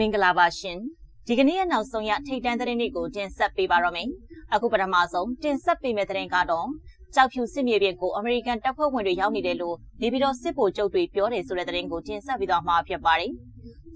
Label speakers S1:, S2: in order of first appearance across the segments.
S1: မင်္ဂလာပါရှင်ဒီကနေ့ရဲ့နောက်ဆုံးရထိတ်တန့်သတင်းတွေကိုတင်ဆက်ပေးပါရမယ်အခုပထမဆုံးတင်ဆက်ပေးမယ့်သတင်းကတော့ကြောက်ဖြူစစ်မြေပြင်ကိုအမေရိကန်တပ်ဖွဲ့ဝင်တွေရောက်နေတယ်လို့နေပြည်တော်စစ်ဗိုလ်ချုပ်တွေပြောတယ်ဆိုတဲ့သတင်းကိုတင်ဆက်ပေးသွားမှာဖြစ်ပါတယ်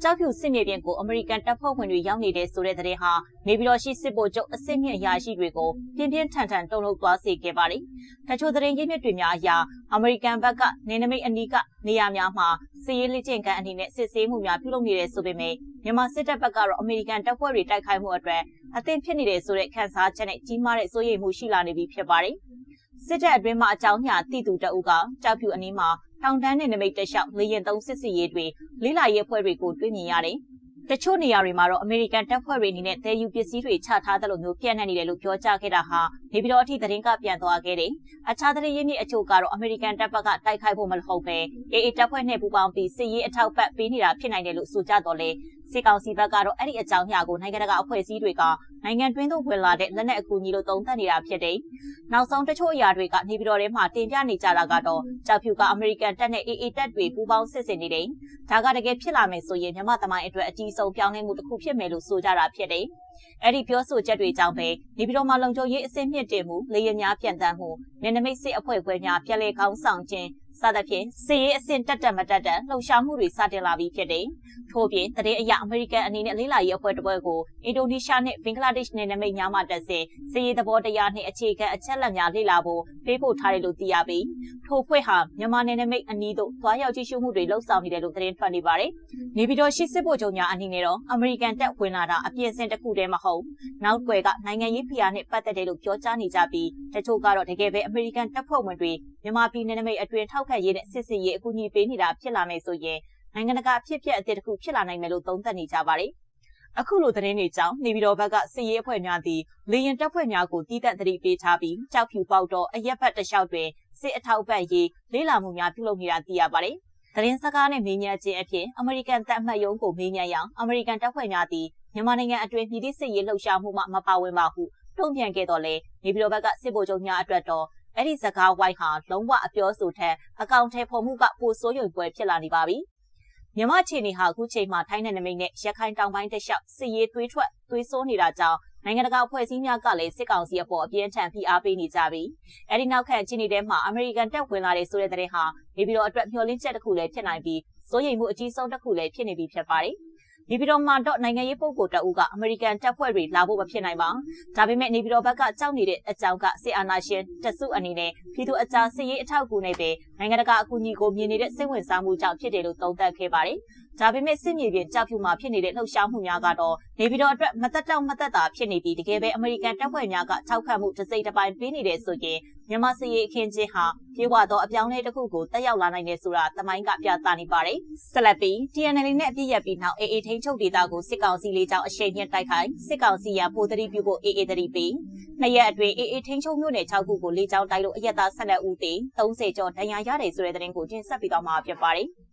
S1: ကြောက်ဖြူစစ်မြေပြင်ကိုအမေရိကန်တပ်ဖွဲ့ဝင်တွေရောက်နေတဲ့ဆိုတဲ့သတင်းဟာနေပြည်တော်ရှိစစ်ဗိုလ်ချုပ်အစစ်မြင့်အရာရှိတွေကိုပြင်းပြင်းထန်ထန်တုံ့လုပ်သွားစေခဲ့ပါတယ်။တချို့သတင်းရင်းမြစ်တွေများအရအမေရိကန်ဘက်ကနေနမိတ်အနီးကနေရာများမှာစစ်ရေးလက်ကျင့်ကမ်းအနေနဲ့စစ်ဆေးမှုများပြုလုပ်နေတယ်ဆိုပေမဲ့မြန်မာစစ်တပ်ဘက်ကတော့အမေရိကန်တပ်ဖွဲ့တွေတိုက်ခိုက်မှုအတွက်အသင့်ဖြစ်နေတယ်ဆိုတဲ့ခန်းစားချက်နဲ့ကြီးမားတဲ့စိုးရိမ်မှုရှိလာနေပြီဖြစ်ပါတယ်။စစ်တပ်အတွင်းမှာအကြောင်းညာတိတူတအုပ်ကကြောက်ဖြူအနီးမှာ ထောင်တန်းနဲ့နမိတ်တလျှောက်လေရင်သုံးစစ်စီရေးတွေလေးလာရေးအဖွဲ့တွေကိုတွေ့မြင်ရတယ်။တချို့နေရာတွေမှာတော့အမေရိကန်တပ်ဖွဲ့တွေအနေနဲ့တဲယူပစ္စည်းတွေချထားသလိုမျိုးပြန့်နှံ့နေတယ်လို့ပြောကြားခဲ့တာဟာနေပြည်တော်အထိသတင်းကပြန်သွားခဲ့တယ်။အခြားသတင်းရင်းမြစ်အချို့ကတော့အမေရိကန်တပ်ဘက်ကတိုက်ခိုက်ဖို့မဟုတ်ပဲအေအေတပ်ဖွဲ့နဲ့ပူးပေါင်းပြီးစစ်ရေးအထောက်ပံ့ပေးနေတာဖြစ်နိုင်တယ်လို့ဆိုကြတော့လေ စစ်ကောင်စီဘက်ကတော့အဲ့ဒီအကြောင်းအရာကိုနိုင်ငံတကာအဖွဲ့အစည်းတွေကနိုင်ငံတွင်းသို့ဝင်လာတဲ့လက်နက်အကူအညီလို့သုံးသပ်နေတာဖြစ်တယ်။နောက်ဆုံးတချို့အရာတွေကနေပြည်တော်ထဲမှာတင်ပြနေကြတာကတော့ကြောက်ဖြူကအမေရိကန်တပ်နဲ့ AA တပ်တွေပူးပေါင်းစစ်ဆင်နေတယ်။ဒါကတကယ်ဖြစ်လာမယ်ဆိုရင်မြန်မာသမိုင်းအတွက်အကြီးဆုံးပြောင်းလဲမှုတစ်ခုဖြစ်မယ်လို့ဆိုကြတာဖြစ်တယ်။အဲ့ဒီပြောဆိုချက်တွေကြောင့်ပဲနေပြည်တော်မှာလုံခြုံရေးအဆင့်မြင့်တင်မှုလေယာဉ်များပြန်တမ်းမှုနယ်နိမိတ်စစ်အဖွဲ့ခွဲများပြည်လေကောင်းဆောင်ခြင်း စသဖြင့်စစ်ရေးအဆင့်တက်တက်မတက်တက်လှုပ်ရှားမှုတွေစတင်လာပြီးဖြစ်တယ်။ထို့ပြင်တရင်အရာအမေရိကန်အနေနဲ့လေးလာရေးအဖွဲ့တစ်ပွဲကိုအင်ဒိုနီးရှားနဲ့ဘင်္ဂလားဒေ့ရှ်နယ်နိမိတ်များမှတက်စေစစ်ရေးသဘောတရားနဲ့အခြေခံအချက်လက်များလေ့လာဖို့ပေးပို့ထားတယ်လို့သိရပြီးထို့ဖွဲ့ဟာမြန်မာနယ်နိမိတ်အနီးသို့သွားရောက်ကြည့်ရှုမှုတွေလှုပ်ဆောင်နေတယ်လို့သတင်းထွက်နေပါတယ်။နေပြည်တော်ရှိစစ်ဗိုလ်ချုပ်များအနေနဲ့တော့အမေရိကန်တပ်ဝင်လာတာအပြည့်အစင်တစ်ခုတည်းမဟုတ်နောက်ွယ်ကနိုင်ငံရေးဖိအားနဲ့ပတ်သက်တယ်လို့ပြောကြားနေကြပြီးတချို့ကတော့တကယ်ပဲအမေရိကန်တပ်ဖွဲ့ဝင်တွေ မြန်မာပြည်နယ်နိမိတ်အတွင်ထောက်ခံရေးနဲ့စစ်စစ်ရေးအကူအညီပေးနေတာဖြစ်လာမယ်ဆိုရင်နိုင်ငံတကာဖြစ်ပျက်အသစ်တစ်ခုဖြစ်လာနိုင်မယ်လို့သုံးသပ်နေကြပါတယ်။အခုလိုသတင်းတွေကြောင့်နေပြည်တော်ဘက်ကစစ်ရေးအဖွဲ့များသည်လေရင်တပ်ဖွဲ့များကိုတီးတက်သတိပေးထားပြီးကြောက်ဖြူပေါက်တော့အရက်ဖက်တလျှောက်တွင်စစ်အထောက်ပံ့ရေးလေးလာမှုများပြုလုပ်နေတာသိရပါတယ်။သတင်းစကားနဲ့မေးမြန်းခြင်းအဖြစ်အမေရိကန်တပ်မှတ်ရုံးကိုမေးမြန်းရအောင်အမေရိကန်တပ်ဖွဲ့များသည်မြန်မာနိုင်ငံအတွင်းပြည်သစ်စစ်ရေးလှုပ်ရှားမှုမှမပါဝင်ပါဟုတုံ့ပြန်ခဲ့တော်လဲနေပြည်တော်ဘက်ကစစ်ဗိုလ်ချုပ်များအတွက်တော့ အဲ့ဒီစကားဝိုင်းဟာလုံးဝအပြောဆိုထက်အကောင့်ထဲပေါ်မှုကပိုဆိုးရွံ့ပွဲဖြစ်လာနေပါပြီ။မြမချီနေဟာအခုချိန်မှာထိုင်းနယ်နိမိတ်နဲ့ရခိုင်တောင်ပိုင်းတလျှောက်စစ်ရေးသွေးထွက်သွေးဆိုးနေတာကြောင့်နိုင်ငံတကာအဖွဲ့အစည်းများကလည်းစစ်ကောင်စီအပေါ်အပြင်းထန်ဖိအားပေးနေကြပြီ။အဲဒီနောက်ခံချင်းနေတဲ့မှာအမေရိကန်တပ်ဝင်လာတဲ့ဆိုတဲ့တဲ့ဟာနေပြည်တော်အတွက်မျှော်လင့်ချက်တစ်ခုလည်းဖြစ်နိုင်ပြီးစိုးရိမ်မှုအကြီးဆုံးတစ်ခုလည်းဖြစ်နေပြီဖြစ်ပါတယ်။ နေပြည်တော်မှာတော့နိုင်ငံရေးပုဂ္ဂိုလ်တအုပ်ကအမေရိကန်တပ်ဖွဲ့တွေလာဖို့မဖြစ်နိုင်ပါ။ဒါပေမဲ့နေပြည်တော်ဘက်ကကြောက်နေတဲ့အကြောင်းကစစ်အာဏာရှင်တစုအနေနဲ့ပြည်သူအကြားစစ်ရေးအထောက်အကူနဲ့ပဲနိုင်ငံတကာအကူအညီကိုမြင်နေတဲ့စိတ်ဝင်စားမှုကြောင့်ဖြစ်တယ်လို့သုံးသပ်ခဲ့ပါတယ်။ဒါပေမဲ့စစ်မြေပြင်ကြောက်ဖြူမှာဖြစ်နေတဲ့လှုပ်ရှားမှုများကတော့နေပြည်တော်အတွက်မသက်တောင့်မသက်တာဖြစ်နေပြီးတကယ်ပဲအမေရိကန်တပ်ဖွဲ့များကထောက်ခံမှုတစ်စိတ်တစ်ပိုင်းပေးနေတယ်ဆိုရင် မြန်မာစစ်ရေးအခင်းချင်းဟာပြေဝသောအပြောင်းလဲတစ်ခုကိုတက်ရောက်လာနိုင်တယ်ဆိုတာသမိုင်းကပြသနေပါတယ်။ဆက်လက်ပြီး TNL နဲ့အပြည့်ရပြီးနောက် AA ထိန်းချုပ်ဒေသကိုစစ်ကောင်စီလေးကြောင်းအရှိန်မြင့်တိုက်ခိုက်စစ်ကောင်စီရပိုသတိပြုဖို့ AA သတိပေးနှစ်ရက်အတွင်း AA ထိန်းချုပ်မြို့နယ်6ခုကိုလေးကြောင်းတိုက်လို့အရက်သား12ဦးသေ30ကျော်ဒဏ်ရာရတယ်ဆိုတဲ့သတင်းကိုတင်ဆက်ပေးသွားမှာဖြစ်ပါတယ်။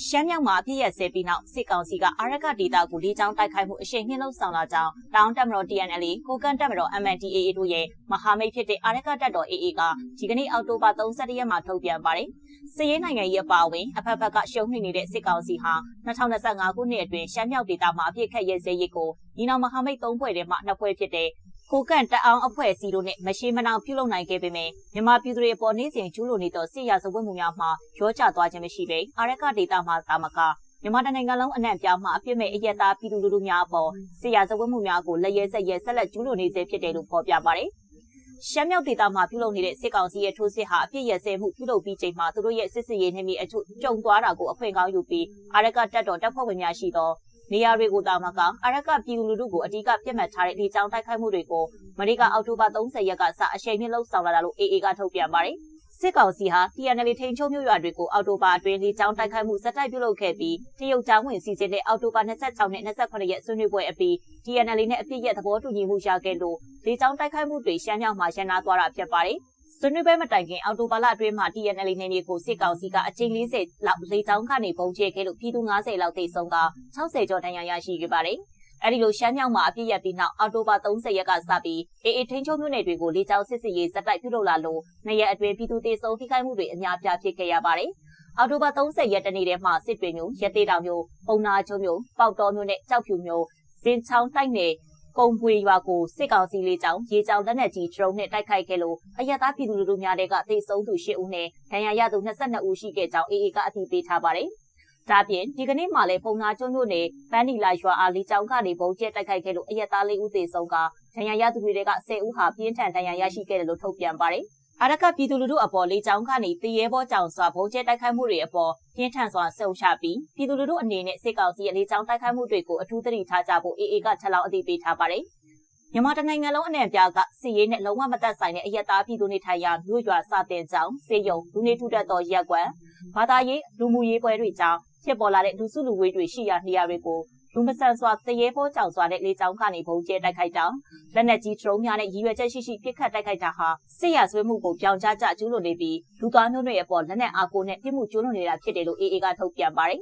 S1: ရှမ်းမြောက်မှာအပြည့်ရဆဲပြီးနောက်စစ်ကောင်စီကအာရကဒေတာကိုလေးချောင်းတိုက်ခိုက်မှုအရှိန်မြင့်လှုပ်ဆောင်လာကြောင်းတောင်တက်မတော် TNL ကိုကန်တက်မတော် MNDAA တို့ရဲ့မဟာမိတ်ဖြစ်တဲ့အာရကတပ်တော် AA ကဒီကနေ့အောက်တိုဘာ31ရက်မှာထုတ်ပြန်ပါတယ်။စစ်ရေးနိုင်ငံရေးအပါအဝင်အဖက်ဖက်ကရှုံးနိနေတဲ့စစ်ကောင်စီဟာ2025ခုနှစ်အတွင်းရှမ်းမြောက်ဒေသမှာအပြည့်ခတ်ရဲစဲရေးကိုညီနောင်မဟာမိတ်၃ဖွဲ့ထဲမှနှစ်ဖွဲ့ဖြစ်တဲ့ ကိုကန့်တအောင်အဖွဲ့အစည်းတို့နဲ့မရှိမနှောင်ပြုလုပ်နိုင်ခဲ့ပေမယ့်မြန်မာပြည်သူတွေအပေါ်နေ့စဉ်ကျူးလွန်နေသောစစ်ရာဇဝတ်မှုများမှာရောကျသွားခြင်းမရှိပေအာရကဒေတာမှာတာမကမြန်မာနိုင်ငံလုံးအနှံ့ပြားမှာအပြစ်မဲ့အယက်သားပြည်သူလူထုများအပေါ်စစ်ရာဇဝတ်မှုများကိုလက်ရဲဆက်ရဲဆက်လက်ကျူးလွန်နေစေဖြစ်တယ်လို့ဖော်ပြပါတယ်။ရှမ်းမြောက်ဒေသမှာပြုလုပ်နေတဲ့စစ်ကောင်စီရဲ့ထိုးစစ်ဟာအပြစ်ရစဲမှုပြုလုပ်ပြီးချိန်မှာသူတို့ရဲ့စစ်စစ်ရေးနှမိအချို့ကြုံသွားတာကိုအခွင့်ကောင်းယူပြီးအာရကတပ်တော်တပ်ဖွဲ့ဝင်များရှိသော နေရာတွေကိုတာမကအာရကပြည်သူလူထုကိုအဓိကပြတ်မှတ်ထားတဲ့ဒီကြောင်တိုက်ခိုက်မှုတွေကိုမနေ့ကအောက်တိုဘာ30ရက်ကစအရှိန်မြင့်လှုပ်ဆောင်လာတာလို့ AA ကထုတ်ပြန်ပါတယ်။စစ်ကောင်စီဟာ TNL ထိန်ချုံမြို့ရွာတွေကိုအော်တိုဘာအတွင်းလေးချောင်းတိုက်ခိုက်မှုစက်တိုက်ပြုလုပ်ခဲ့ပြီးတရုတ်ကျောင်းဝင်စီစဉ်တဲ့အော်တိုဘာ26နဲ့28ရက်ဆွေးနွေးပွဲအပြီး TNL နဲ့အပြည့်ရဲ့သဘောတူညီမှုရခဲ့လို့လေးချောင်းတိုက်ခိုက်မှုတွေရှမ်းမြောက်မှာရန်နာသွားတာဖြစ်ပါတယ်။ ဆွေးနွေးပွဲမတိုင်ခင်အော်တိုဘာလအတွင်းမှာ TNL နေမြေကိုစစ်ကောင်စီကအကြိမ်40လောက်လေကြောင်းကနေပုံကျဲခဲ့လို့ပြည်သူ90လောက်သေဆုံးက60ကျော်ဒဏ်ရာရရှိခဲ့ပါတယ်။အဲဒီလိုရှမ်းမြောက်မှာအပြည့်ရပြီးနောက်အော်တိုဘာ30ရက်ကစပြီးအေအေထိန်းချုပ်မြို့နယ်တွေကိုလေကြောင်းစစ်စစ်ရေးဇက်တိုက်ပြုလုပ်လာလို့နှစ်ရက်အတွင်းပြည်သူတေဆုံးထိခိုက်မှုတွေအများပြားဖြစ်ခဲ့ရပါတယ်။အော်တိုဘာ30ရက်တနေ့တည်းမှာစစ်တွေမျိုးရသေးတောင်မျိုးပုံနာချုံမျိုးပေါက်တော်မျိုးနဲ့ကြောက်ဖြူမျိုးစင်ချောင်းတိုက်နယ် ကုံပွေရွာကိုစစ်ကောင်စီလေးကြောင်းရေကြောင်းလက်နက်ကြီးဒရုန်းနဲ့တိုက်ခိုက်ခဲ့လို့အရက်သားပြည်သူလူထုများတဲ့ကသေဆုံးသူ၈ဦးနဲ့ဒဏ်ရာရသူ22ဦးရှိခဲ့ကြောင်းအေအေကအတည်ပြုထားပါတယ်။ဒါပြင်ဒီကနေ့မှလည်းပုံနာကျွန်းမြို့နယ်ပန်းဒီလာရွာအားလေးကြောင်းကနေပုံကျဲတိုက်ခိုက်ခဲ့လို့အရက်သား၄ဦးသေဆုံးကဒဏ်ရာရသူတွေက10ဦးဟာပြင်းထန်ဒဏ်ရာရရှိခဲ့တယ်လို့ထုတ်ပြန်ပါတယ်။ အာရကပြည်သူလူထုအပေါ်လေးချောင်းကနေတရေဘောကြောင်စွာဘုံကျဲတိုက်ခိုက်မှုတွေအပေါ်ပြင်းထန်စွာဆုံချပြီးပြည်သူလူထုအနေနဲ့စစ်ကောင်စီရဲ့လေးချောင်းတိုက်ခိုက်မှုတွေကိုအထူးသတိထားကြဖို့အေအေကချက်လောက်အသိပေးထားပါတယ်။မြန်မာတနိုင်ငံလုံးအနှံ့ပြားကစစ်ရေးနဲ့လုံးဝမသက်ဆိုင်တဲ့အယက်သားပြည်သူနေထိုင်ရာမြို့ရွာစာတင်ကြောင်းစေယုံလူနေထူထပ်သောရက်ကွက်ဘာသာရေးလူမှုရေးပွဲတွေကြောင့်ဖြစ်ပေါ်လာတဲ့လူစုလူဝေးတွေရှိရာနေရာတွေကို လူမဆန်စွာတရေပေါ်ကြောင်စွာနဲ့လေကြောင်းကနေပုံကျဲတိုက်ခိုက်တာလက်နက်ကြီးဒရုန်းများနဲ့ရည်ရွယ်ချက်ရှိရှိပစ်ခတ်တိုက်ခိုက်တာဟာစစ်ရဆွေးမှုကိုပြောင်းကြကြကျူးလွန်နေပြီးလူသားမျိုးတွေအပေါ်လက်နက်အားကိုနဲ့ပြစ်မှုကျူးလွန်နေတာဖြစ်တယ်လို့ AA ကထုတ်ပြန်ပါတယ်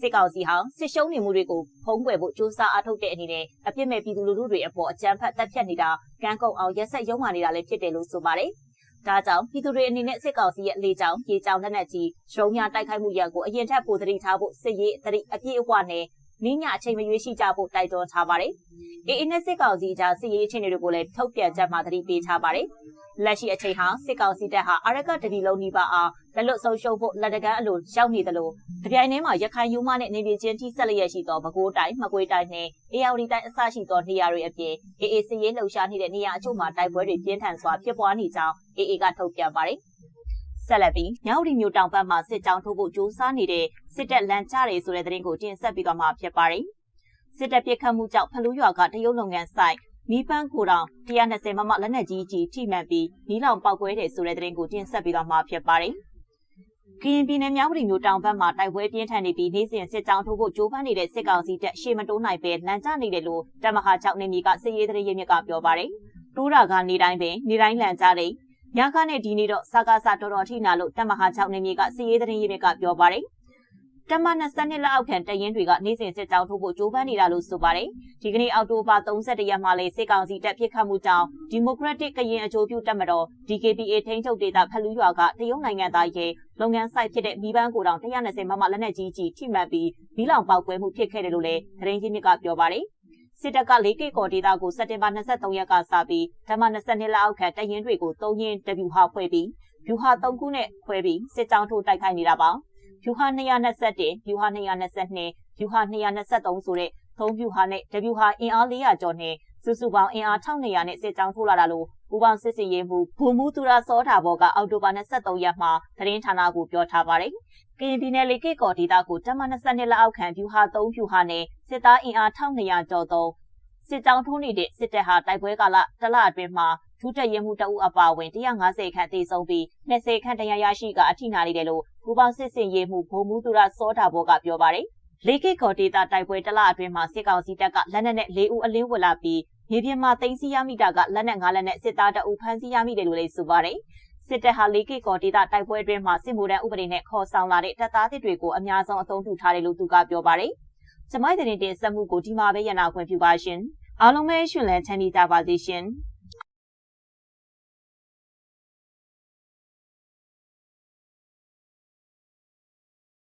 S1: စစ်ကောင်စီဟာစစ်ရှုံးနေမှုတွေကိုဖုံးကွယ်ဖို့စ조사အားထုတ်တဲ့အနေနဲ့အပြစ်မဲ့ပြည်သူလူထုတွေအပေါ်အကြမ်းဖက်တပ်ဖြတ်နေတာကန်းကုန်အောင်ရက်ဆက်ရုံးမာနေတာလည်းဖြစ်တယ်လို့ဆိုပါတယ်။ဒါကြောင့်ပြည်သူတွေအနေနဲ့စစ်ကောင်စီရဲ့လေကြောင်းရေကြောင်းလက်နက်ကြီးရုံးများတိုက်ခိုက်မှုရန်ကိုအရင်ထက်ပိုသတိထားဖို့စစ်ရေးအသတိအပြည့်အဝနဲ့ နင်းညအချိန်မရွေးရှိကြဖို့တိုက်တွန်းထားပါတယ်။အေအေနဲ့စစ်ကောင်စီကြားစစ်ရေးအခြေအနေတွေကိုလည်းထုတ်ပြန်ကြမှာသတိပေးထားပါတယ်။လက်ရှိအချိန်ဟာစစ်ကောင်စီတပ်ဟာအရကတတိလုံးနီးပါးအားလက်လွတ်ဆုံးရှုံးဖို့လက်တကန်းအလိုရောက်နေသလိုတပြိုင်တည်းမှာရခိုင်ယူမနဲ့နေပြည်ချင်းထိဆက်လျက်ရှိသောပဲခူးတိုင်းမကွေးတိုင်းနဲ့အေရဝတီတိုင်းအစရှိသောနေရာတွေအပြင်အေအေစစ်ရေးလှုပ်ရှားနေတဲ့နေရာအချို့မှာတိုက်ပွဲတွေပြင်းထန်စွာဖြစ်ပွားနေကြောင်းအေအေကထုတ်ပြန်ပါတယ်။ ဆက်လက်ပြီးမြောက်ရီမြို့တောင်ဘက်မှာစစ်ကြောင်းထိုးဖို့ကြိုးစားနေတဲ့စစ်တပ်လန်ချတွေဆိုတဲ့သတင်းကိုတင်ဆက်ပြီးတော့မှဖြစ်ပါတယ်။စစ်တပ်ပြစ်ခတ်မှုကြောင့်ဖလူးရွာကတရုတ်လုပ်ငန်းဆိုင်မီးပန်းကိုတောင်120မမလက်နက်ကြီးကြီးထိမှန်ပြီးမီးလောင်ပောက်ကွဲတယ်ဆိုတဲ့သတင်းကိုတင်ဆက်ပြီးတော့မှဖြစ်ပါတယ်။ကရင်ပြည်နယ်မြောက်ပြည်မြို့တောင်ဘက်မှာတိုက်ပွဲပြင်းထန်နေပြီးနေ့စဉ်စစ်ကြောင်းထိုးဖို့ကြိုးပမ်းနေတဲ့စစ်ကောင်စီတပ်ရှေ့မတိုးနိုင်ပဲလမ်းကျနေတယ်လို့တမဟာ6နေမီကစစ်ရေးသတင်းရင်းမြစ်ကပြောပါတယ်။တိုးတာကနေတိုင်းပင်နေတိုင်းလမ်းကျတဲ့ ညခနဲ့ဒီနေ့တော့စကားစတော်တော်ထိနာလို့တမဟာ6နေမြေကစီရေးသတင်းရေးတွေကပြောပါတယ်တမ22လက်အောက်ခံတရင်တွေကနေ့စဉ်စစ်ကြောင်းထိုးဖို့ကြိုးပမ်းနေတာလို့ဆိုပါတယ်။ဒီကနေ့အောက်တိုဘာ31ရက်မှာလေစစ်ကောင်စီတပ်ပြစ်ခတ်မှုကြောင့်ဒီမိုကရက်တစ်ကရင်အကျိုးပြုတပ်မတော် DKBA ထိန်းချုပ်ဒေသဖလူးရွာကတရုတ်နိုင်ငံသားရဲ့လုပ်ငန်းဆိုင်ဖြစ်တဲ့မီးပန်းကိုတောင်120မမလက်နက်ကြီးကြီးထိမှန်ပြီးမီးလောင်ပေါက်ကွဲမှုဖြစ်ခဲ့တယ်လို့လည်းသတင်းကြီးမြစ်ကပြောပါတယ်။ စစ်တပ်က၄ကီကော်ဒေတာကိုစက်တင်ဘာ23ရက်ကစပြီးဓမ္မ22လအောက်ခံတရင်တွေကို၃ရင်းတဗျူဟာဖွဲ့ပြီးဗျူဟာ၃ခုနဲ့ခွဲပြီးစစ်ကြောင်းထိုးတိုက်ခိုက်နေတာပါဗျူဟာ221ဗျူဟာ222ဗျူဟာ223ဆိုတဲ့သုံးဗျူဟာနဲ့တဗျူဟာအင်အား400ကျော်နဲ့စုစုပေါင်းအင်အား1200နဲ့စစ်ကြောင်းထိုးလာတာလို့ ပူပေါင်းစစ်စင်ရေးမှုဘူမူသူရာစောတာဘောကအောက်တိုဘာ23ရက်မှာသတင်းဌာနကိုပြောထားပါတယ်ကရင်ပြည်နယ်လေကိကော်ဒေတာကိုတမ22လက်အောက်ခံဗျူဟာ3ဗျူဟာနဲ့စစ်သားအင်အား1200ကျော်သောစစ်ကြောင်းထိုးနေတဲ့စစ်တပ်ဟာတိုက်ပွဲကာလတလအတွင်းမှာထူးတက်ရဲမှုတအုပ်အပါအဝင်150ခန့်တေဆုံးပြီး20ခန့်တရားရရှိကအထိနာနေတယ်လို့ဘူပေါင်းစစ်စင်ရေးမှုဘုံမူသူရစောတာဘောကပြောပါတယ်။လေကိကော်ဒေတာတိုက်ပွဲတလအတွင်းမှာစစ်ကောင်စီတပ်ကလက်နက်နဲ့၄ဦးအလင်းဝလာပြီး မြေပြင်မှာတင်စီရမိတာကလက်နက်၅လက်နဲ့စစ်သားတအုပ်ဖမ်းဆီးရမိတယ်လို့လည်းဆိုပါတယ်။စစ်တပ်ဟာလေကိကော်ဒေတာတိုက်ပွဲအတွင်းမှာစစ်မှုထမ်းဥပဒေနဲ့ခေါ်ဆောင်လာတဲ့တပ်သားသစ်တွေကိုအများဆုံးအသုံးပြုထားတယ်လို့သူကပြောပါတယ်။ကျမိုက်တဲ့တင်ဆက်မှုကိုဒီမှာပဲရနာခွင့်ပြုပါရှင်။အားလုံးပဲရှင်လန်းချမ်းသာကြပါစေရှင်။